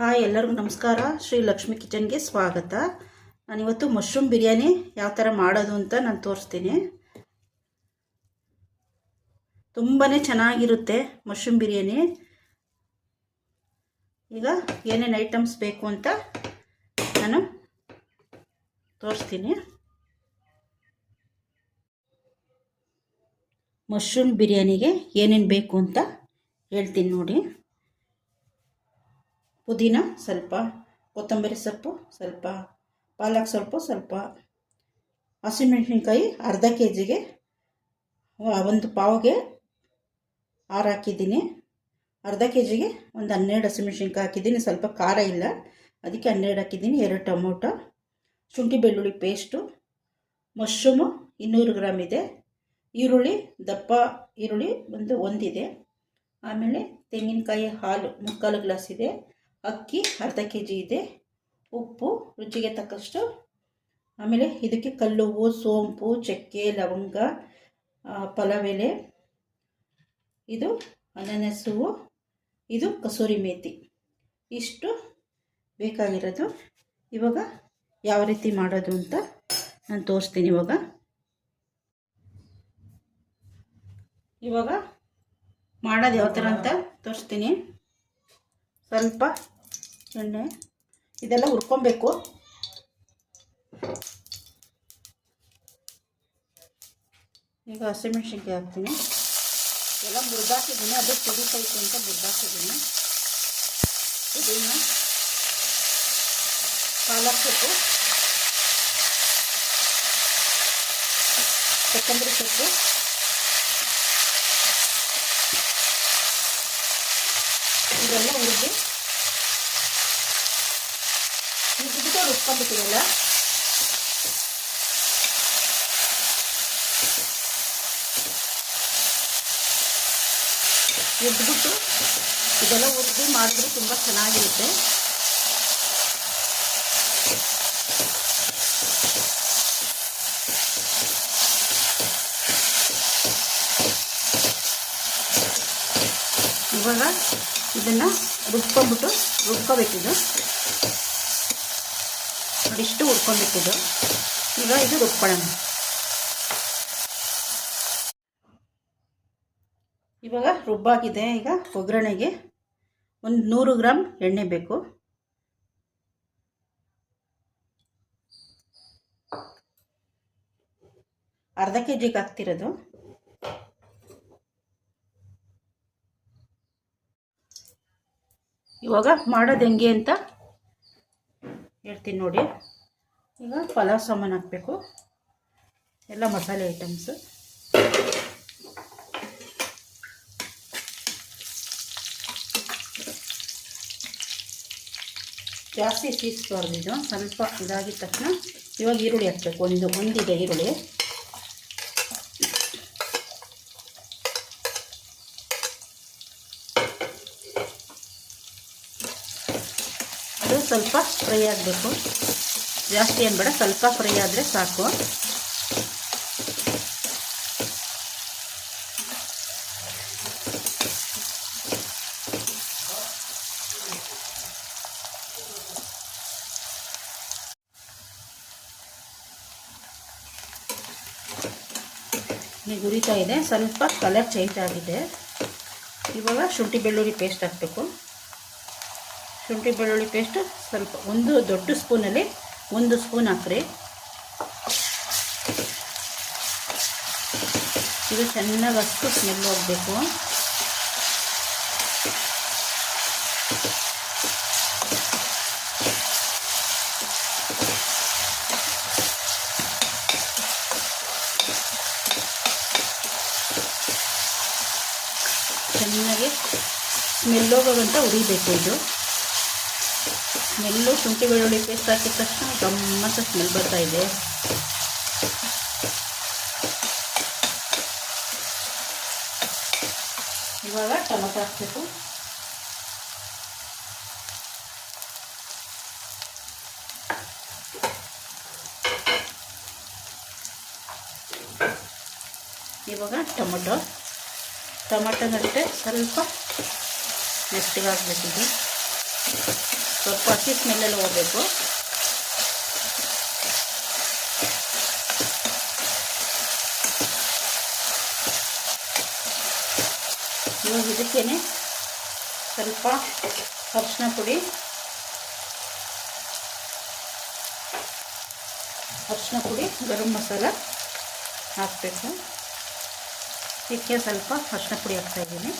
Hi ಎಲ್ಲರಿಗೂ ನಮಸ್ಕಾರ. ಶ್ರೀ ಲಕ್ಷ್ಮಿ ಕಿಚನ್ಗೆ ಸ್ವಾಗತ. ನಾನಿವತ್ತು ಮಶ್ರೂಮ್ ಬಿರಿಯಾನಿ ಯಾವ ಥರ ಮಾಡೋದು ಅಂತ ನಾನು ತೋರಿಸ್ತೀನಿ. ತುಂಬಾ ಚೆನ್ನಾಗಿರುತ್ತೆ ಮಶ್ರೂಮ್ ಬಿರಿಯಾನಿ. ಈಗ ಏನೇನು ಐಟಮ್ಸ್ ಬೇಕು ಅಂತ ನಾನು ತೋರಿಸ್ತೀನಿ. ಮಶ್ರೂಮ್ ಬಿರಿಯಾನಿಗೆ ಏನೇನು ಬೇಕು ಅಂತ ಹೇಳ್ತೀನಿ ನೋಡಿ. ಪುದೀನ ಸ್ವಲ್ಪ, ಕೊತ್ತಂಬರಿ ಸೊಪ್ಪು ಸ್ವಲ್ಪ, ಪಾಲಕ್ ಸ್ವಲ್ಪ ಸ್ವಲ್ಪ, ಹಸಿಮೆಣಸಿನ್ಕಾಯಿ ಅರ್ಧ ಕೆ ಜಿಗೆ ಒಂದು ಪಾವ್ಗೆ ಆರು ಹಾಕಿದ್ದೀನಿ. ಅರ್ಧ ಕೆ ಜಿಗೆ ಒಂದು ಹನ್ನೆರಡು ಹಸಿಮೆಣ್ಸಿನ್ಕಾಯಿ ಹಾಕಿದ್ದೀನಿ. ಸ್ವಲ್ಪ ಖಾರ ಇಲ್ಲ. ಅದಕ್ಕೆ ಹನ್ನೆರಡು ಹಾಕಿದ್ದೀನಿ. ಎರಡು ಟೊಮೊಟೊ, ಶುಂಠಿ ಬೆಳ್ಳುಳ್ಳಿ ಪೇಸ್ಟು, ಮಶ್ರೂಮು ಇನ್ನೂರು ಗ್ರಾಮ್ ಇದೆ. ಈರುಳ್ಳಿ, ದಪ್ಪ ಈರುಳ್ಳಿ ಒಂದು ಒಂದಿದೆ. ಆಮೇಲೆ ತೆಂಗಿನಕಾಯಿ ಹಾಲು ಮುಕ್ಕಾಲು ಗ್ಲಾಸ್ ಇದೆ. ಅಕ್ಕಿ ಅರ್ಧ ಕೆ ಜಿ ಇದೆ, ಉಪ್ಪು ರುಚಿಗೆ ತಕ್ಕಷ್ಟು. ಆಮೇಲೆ ಇದಕ್ಕೆ ಕಲ್ಲುವು, ಸೋಂಪು, ಚಕ್ಕೆ, ಲವಂಗ ಪಲಾವ್ ಎಲೆ ಇದು ಅನನಸು, ಇದು ಕಸೂರಿ ಮೇಥಿ ಇಷ್ಟು ಬೇಕಾಗಿರೋದು. ಇವಾಗ ಯಾವ ರೀತಿ ಮಾಡೋದು ಅಂತ ನಾನು ತೋರಿಸ್ತೀನಿ ಇವಾಗ. ಇವಾಗ ಮಾಡೋದು ಯಾವ ಥರ ಅಂತ ತೋರಿಸ್ತೀನಿ. ಸ್ವಲ್ಪ ಎಣ್ಣೆ ಇದೆಲ್ಲ ಹುರ್ಕೊಬೇಕು. ಈಗ ಹಸಿಮೆಣ್ಸಿನ್ಕಾಯಿ ಹಾಕ್ತೀನಿ. ಎಲ್ಲ ಮುರಿದಾಕಿದ್ದೀನಿ, ಅದು ಕುದೀತೈತೆ ಅಂತ ಮುರಿದಾಕಿದ್ದೀನಿ. ಇದನ್ನು ಪಾಲಕ್ ಸೊಪ್ಪು, ಕೊತ್ತಂಬರಿ ಸೊಪ್ಪು ಇದೆಲ್ಲ ಹುರಿದು ಹುರಿದ್ಬಿಟ್ಟು ರುಬ್ಕೊಂಡ್ಬಿಟ್ಟಿದೆಲ್ಲ ಹುರಿದ್ಬಿಟ್ಟು ಇದೆಲ್ಲ ಹುರಿದು ಮಾಡಿದ್ರೆ ತುಂಬ ಚೆನ್ನಾಗಿರುತ್ತೆ ಇವಾಗ ಇದನ್ನು ರುಬ್ಕೊಂಡ್ಬಿಟ್ಟು ರುಬ್ಕೋಬೇಕಿದು. ಇಷ್ಟು ಹುರ್ಕೊಂಡ್ಬಿಟ್ಟಿದ್ದು. ಈಗ ಇದು ರುಬ್ಕೊಳ್ಳೋಣ. ಇವಾಗ ರುಬ್ಬಾಗಿದೆ. ಈಗ ಒಗ್ಗರಣೆಗೆ ಒಂದು ನೂರು ಗ್ರಾಮ್ ಎಣ್ಣೆ ಬೇಕು. ಅರ್ಧ ಕೆ ಜಿಗೆ ಹಾಕ್ತಿರೋದು ಇವಾಗ ಮಾಡೋದು ಹೆಂಗೆ ಅಂತ ಹೇಳ್ತೀನಿ ನೋಡಿ. ಈಗ ಪಲಾವ್ ಸಾಮಾನು ಹಾಕಬೇಕು. ಎಲ್ಲ ಮಸಾಲೆ ಐಟಮ್ಸು ಜಾಸ್ತಿ ಸೀಸ್ಬಾರ್ದು ಇದು ಸ್ವಲ್ಪ ಇದಾಗಿದ ತಕ್ಷಣ ಇವಾಗ ಈರುಳ್ಳಿ ಹಾಕಬೇಕು. ಒಂದು ಒಂದಿದೆ ಈರುಳ್ಳಿ. ಸ್ವಲ್ಪ ಫ್ರೈ ಆಗಬೇಕು. ಜಾಸ್ತಿ ಏನು ಬೇಡ, ಸ್ವಲ್ಪ ಫ್ರೈ ಆದರೆ ಸಾಕು. ಈಗ ಉರಿತಾ ಇದೆ. ಸ್ವಲ್ಪ ಕಲರ್ ಚೇಂಜ್ ಆಗಿದೆ. ಇವಾಗ ಶುಂಠಿ ಬೆಳ್ಳುಳ್ಳಿ ಪೇಸ್ಟ್ ಹಾಕಬೇಕು. ಶುಂಠಿ ಬೆಳ್ಳುಳ್ಳಿ ಪೇಸ್ಟು ಸ್ವಲ್ಪ ಒಂದು ದೊಡ್ಡ ಸ್ಪೂನಲ್ಲಿ ಒಂದು ಸ್ಪೂನ್ ಹಾಕ್ರಿ. ಇದು ಚೆನ್ನಾಗಿ ಅಷ್ಟು ಸ್ಮೆಲ್ ಹೋಗಬೇಕು ಚೆನ್ನಾಗಿ ಸ್ಮೆಲ್ ಹೋಗೋದಂತ ಉರಿಬೇಕು ಇದು. ಸ್ಮೆಲ್ಲು ಶುಂಠಿ ಬೆಳ್ಳುಳ್ಳಿ ಪೇಸ್ಟ್ ಹಾಕಿದ ತಕ್ಷಣ ಗಮ್ಮತ್ತ ಸ್ಮೆಲ್ ಬರ್ತಾ ಇದೆ. ಇವಾಗ ಟೊಮೊಟೊ ಹಾಕಬೇಕು. ಇವಾಗ ಟೊಮೊಟೊ. ಟೊಮೊಟೊನಷ್ಟೇ ಸ್ವಲ್ಪ ಮೆತ್ತಗೆ ಹಾಕಬೇಕಿದೆ. ಸ್ವಲ್ಪ ಹಸಿ ಸ್ಮೆಲ್ಲೆಲ್ಲ ಹೋಗಬೇಕು. ಇವಾಗ ಇದಕ್ಕೇನೆ ಸ್ವಲ್ಪ ಅರಿಶಿನ ಪುಡಿ ಅರಿಶಿನ ಪುಡಿ, ಗರಂ ಮಸಾಲ ಹಾಕಬೇಕು. ಇದಕ್ಕೆ ಸ್ವಲ್ಪ ಅರಿಶಿನ ಪುಡಿ ಹಾಕ್ತಾಯಿದ್ದೀನಿ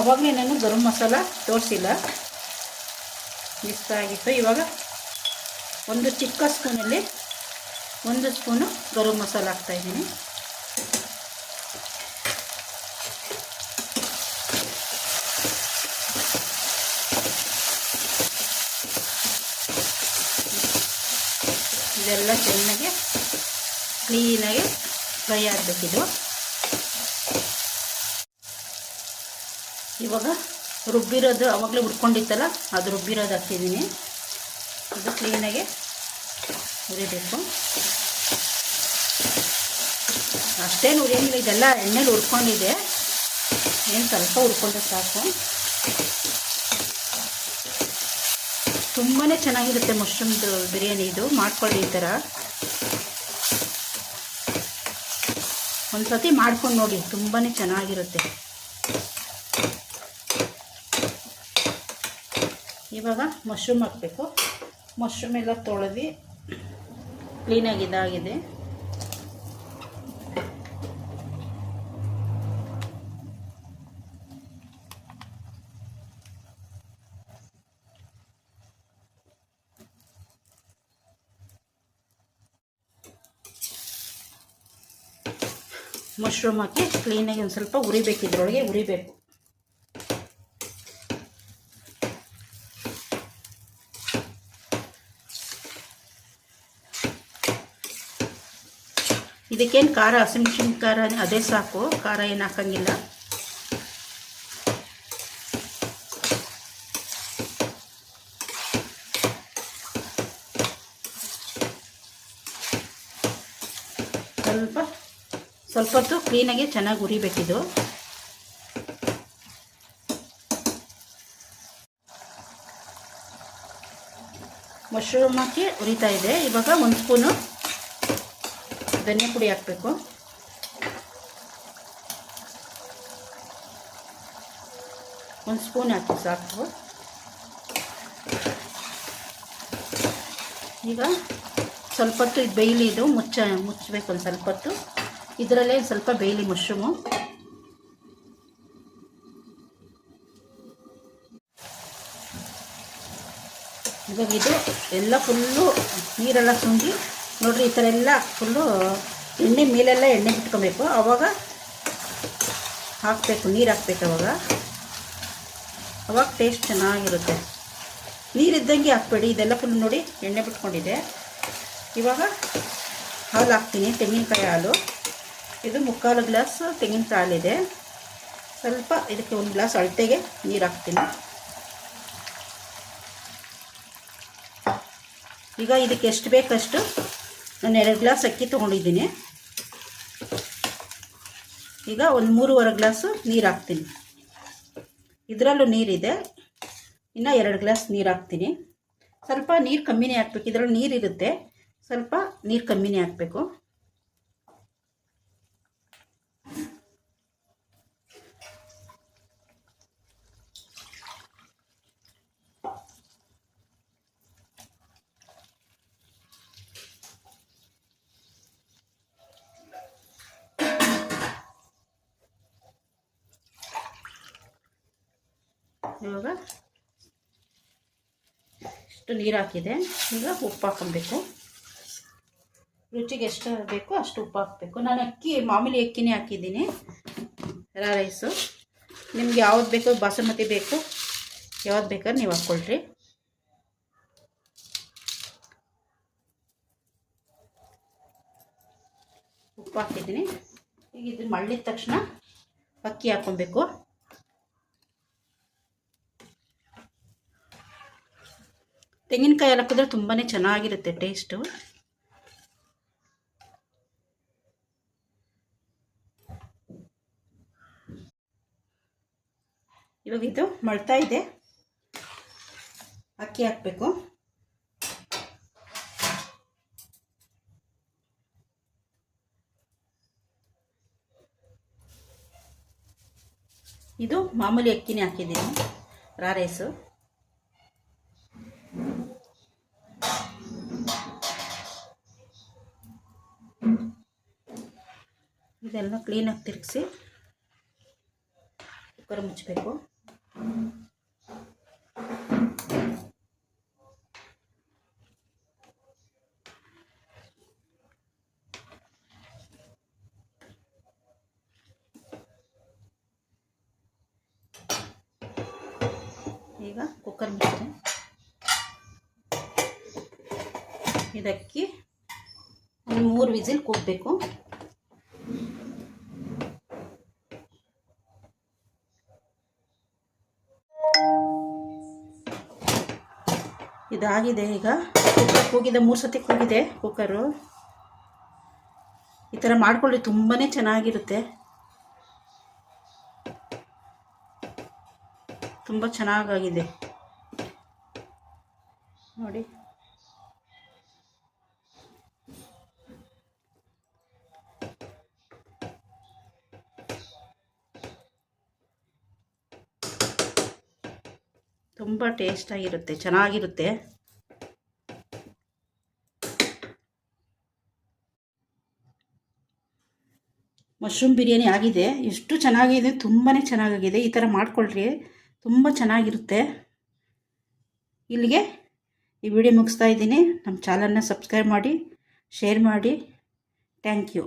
ಆವಾಗಲೇ ನಾನು ಗರಂ ಮಸಾಲ ತೋರಿಸಿಲ್ಲ. ಮಿಸ್ ಆಗಿತ್ತು. ಇವಾಗ ಒಂದು ಚಿಕ್ಕ ಸ್ಪೂನಲ್ಲಿ ಒಂದು ಸ್ಪೂನು ಗರಂ ಮಸಾಲ ಹಾಕ್ತಾಯಿದ್ದೀನಿ ಇದೆಲ್ಲ ಚೆನ್ನಾಗಿ ಕ್ಲೀನಾಗಿ ಫ್ರೈ ಆಗಬೇಕಿದು ಇವಾಗ ರುಬ್ಬಿರೋದು ಆವಾಗಲೇ ಹುರ್ಕೊಂಡಿತ್ತಲ್ಲ ಅದು ರುಬ್ಬಿರೋದು ಹಾಕಿದ್ದೀನಿ ಅದು ಕ್ಲೀನಾಗಿ ಹುರಿಬೇಕು. ಅಷ್ಟೇನು ಹುರಿಯಂಗಿಲ್ಲ ಇದೆಲ್ಲ ಎಣ್ಣೆಲಿ ಹುರ್ಕೊಂಡಿದೆ ಏನು ಸ್ವಲ್ಪ ಹುರ್ಕೊಂಡ್ರೆ ಸಾಕು. ತುಂಬಾ ಚೆನ್ನಾಗಿರುತ್ತೆ ಮಶ್ರೂಮ್ದು ಬಿರಿಯಾನಿ ಇದು, ಮಾಡ್ಕೊಳ್ಳಿ ಈ ಥರ. ಒಂದು ಸತಿ ಮಾಡ್ಕೊಂಡು ನೋಡಿ ತುಂಬಾ ಚೆನ್ನಾಗಿರುತ್ತೆ. ಇವಾಗ ಮಶ್ರೂಮ್ ಹಾಕಬೇಕು. ಮಶ್ರೂಮ್ ಎಲ್ಲ ತೊಳೆದು ಕ್ಲೀನಾಗಿ ಇದಾಗಿದೆ. ಮಶ್ರೂಮ್ ಹಾಕಿ ಕ್ಲೀನಾಗಿ ಒಂದು ಸ್ವಲ್ಪ ಉರಿಬೇಕು ಇದರೊಳಗೆ ಉರಿಬೇಕು ಇದಕ್ಕೇನು ಖಾರ, ಹಸಿಮೆಣ್ಸಿನ ಖಾರ ಅದೇ ಸಾಕು, ಖಾರ ಏನು ಹಾಕಂಗಿಲ್ಲ. ಸ್ವಲ್ಪ ಸ್ವಲ್ಪ ಹೊತ್ತು ಕ್ಲೀನಾಗಿ ಚೆನ್ನಾಗಿ ಉರಿಬೇಕಿದು ಮಶ್ರೂಮ್ ಹಾಕಿ ಉರಿತಾ ಇದೆ. ಇವಾಗ ಒಂದು ಸ್ಪೂನು ಧನಿಯಾ ಪುಡಿ ಹಾಕಬೇಕು. ಒಂದು ಸ್ಪೂನ್ ಹಾಕಿ ಸಾಕು. ಈಗ ಸ್ವಲ್ಪ ಹೊತ್ತು ಇದು ಬೇಯಲಿ ಇದು ಮುಚ್ಚ, ಮುಚ್ಚಬೇಕು ಒಂದು ಸ್ವಲ್ಪ ಹೊತ್ತು. ಇದರಲ್ಲೇ ಸ್ವಲ್ಪ ಬೇಯಲಿ ಮಶ್ರೂಮು. ಇವಾಗ ಇದು ಎಲ್ಲ ಫುಲ್ಲು ನೀರೆಲ್ಲ ಸುಂಡಿ ನೋಡ್ರಿ, ಈ ಥರ ಎಲ್ಲ ಫುಲ್ಲು ಎಣ್ಣೆ ಮೇಲೆಲ್ಲ ಎಣ್ಣೆ ಬಿಟ್ಕೊಬೇಕು ಆವಾಗ ಹಾಕಬೇಕು, ನೀರು ಹಾಕ್ಬೇಕು ಅವಾಗ. ಅವಾಗ ಟೇಸ್ಟ್ ಚೆನ್ನಾಗಿರುತ್ತೆ. ನೀರಿದ್ದಂಗೆ ಹಾಕ್ಬೇಡಿ. ಇದೆಲ್ಲ ಫುಲ್ ನೋಡಿ ಎಣ್ಣೆ ಬಿಟ್ಕೊಂಡಿದೆ ಇವಾಗ ಹಾಲು ಹಾಕ್ತೀನಿ, ತೆಂಗಿನಕಾಯಿ ಹಾಲು. ಇದು ಮುಕ್ಕಾಲು ಗ್ಲಾಸ್ ತೆಂಗಿನಕಾಯಿ ಹಾಲಿದೆ. ಸ್ವಲ್ಪ ಇದಕ್ಕೆ ಒಂದು ಗ್ಲಾಸ್ ಅಳತೆಗೆ ನೀರು ಹಾಕ್ತೀನಿ. ಈಗ ಇದಕ್ಕೆ ಎಷ್ಟು ಬೇಕಷ್ಟು ನಾನು ಎರಡು ಗ್ಲಾಸ್ ಅಕ್ಕಿ ತೊಗೊಂಡಿದ್ದೀನಿ. ಈಗ ಒಂದು ಮೂರುವರೆ ಗ್ಲಾಸು ನೀರು ಹಾಕ್ತೀನಿ. ಇದರಲ್ಲೂ ನೀರಿದೆ. ಇನ್ನು ಎರಡು ಗ್ಲಾಸ್ ನೀರು ಹಾಕ್ತೀನಿ. ಸ್ವಲ್ಪ ನೀರು ಕಮ್ಮಿನೇ ಹಾಕ್ಬೇಕು. ಇದರಲ್ಲಿ ನೀರಿರುತ್ತೆ ಸ್ವಲ್ಪ ನೀರು ಕಮ್ಮಿನೇ ಹಾಕಬೇಕು. ಇವಾಗ ಇಷ್ಟು ನೀರು ಹಾಕಿದೆ ಈಗ ಉಪ್ಪು ಹಾಕೊಬೇಕು ರುಚಿಗೆ ಎಷ್ಟು ಬೇಕೋ ಅಷ್ಟು ಉಪ್ಪು ಹಾಕಬೇಕು. ನಾನು ಅಕ್ಕಿ, ಮಾಮೂಲಿ ಅಕ್ಕಿನೇ ಹಾಕಿದ್ದೀನಿ. ರೈಸು. ನಿಮ್ಗೆ ಯಾವ್ದು ಬೇಕೋ ಬಾಸುಮತಿ ಬೇಕು. ಯಾವ್ದು ಬೇಕಾದ್ರೆ ನೀವು ಹಾಕ್ಕೊಳ್ರಿ. ಉಪ್ಪು ಹಾಕಿದ್ದೀನಿ. ಈಗ ಇದನ್ನ ಮಳ್ಳಿದ ತಕ್ಷಣ ಅಕ್ಕಿ ಹಾಕ್ಕೊಬೇಕು. ತೆಂಗಿನಕಾಯಿ ಎಲ್ಲ ಹಾಕಿದ್ರೆ ತುಂಬಾ ಚೆನ್ನಾಗಿರುತ್ತೆ ಟೇಸ್ಟು ಇವಾಗ ಇದು ಮಳ್ತಾ ಇದೆ. ಅಕ್ಕಿ ಹಾಕಬೇಕು. ಇದು ಮಾಮೂಲಿ ಅಕ್ಕಿನೇ ಹಾಕಿದ್ದೀನಿ. Raw rice. ಇದೆಲ್ಲ ಕ್ಲೀನಾಗಿ ತಿರುಗಿಸಿ ಕುಕ್ಕರ್ ಮುಚ್ಚಬೇಕು ಈಗ ಕುಕ್ಕರ್ ಮುಚ್ಚಿದೆ. ಇದಕ್ಕೆ ಒಂದು ಮೂರು ವಿಸಿಲ್ ಕೂಗಬೇಕು. ಇದಾಗಿದೆ ಈಗ. ಕುಕ್ಕರ್ ಕೂಗಿದೆ, ಮೂರು ಸತಿ ಕೂಗಿದೆ ಕುಕ್ಕರು ಈ ಥರ ಮಾಡಿಕೊಳ್ಳಿ ತುಂಬಾ ಚೆನ್ನಾಗಿರುತ್ತೆ. ತುಂಬ ಚೆನ್ನಾಗಾಗಿದೆ. ನೋಡಿ. ತುಂಬ ಟೇಸ್ಟಾಗಿರುತ್ತೆ ಚೆನ್ನಾಗಿರುತ್ತೆ. ಮಶ್ರೂಮ್ ಬಿರಿಯಾನಿ ಆಗಿದೆ. ಎಷ್ಟು ಚೆನ್ನಾಗಿದೆ ತುಂಬಾ ಚೆನ್ನಾಗಾಗಿದೆ. ಈ ಥರ ಮಾಡಿಕೊಳ್ರಿ. ತುಂಬ ಚೆನ್ನಾಗಿರುತ್ತೆ. ಇಲ್ಲಿಗೆ ಈ ವಿಡಿಯೋ ಮುಗಿಸ್ತಾ ಇದ್ದೀನಿ. ನಮ್ಮ ಚಾನಲ್ನ ಸಬ್ಸ್ಕ್ರೈಬ್ ಮಾಡಿ, ಶೇರ್ ಮಾಡಿ. Thank you.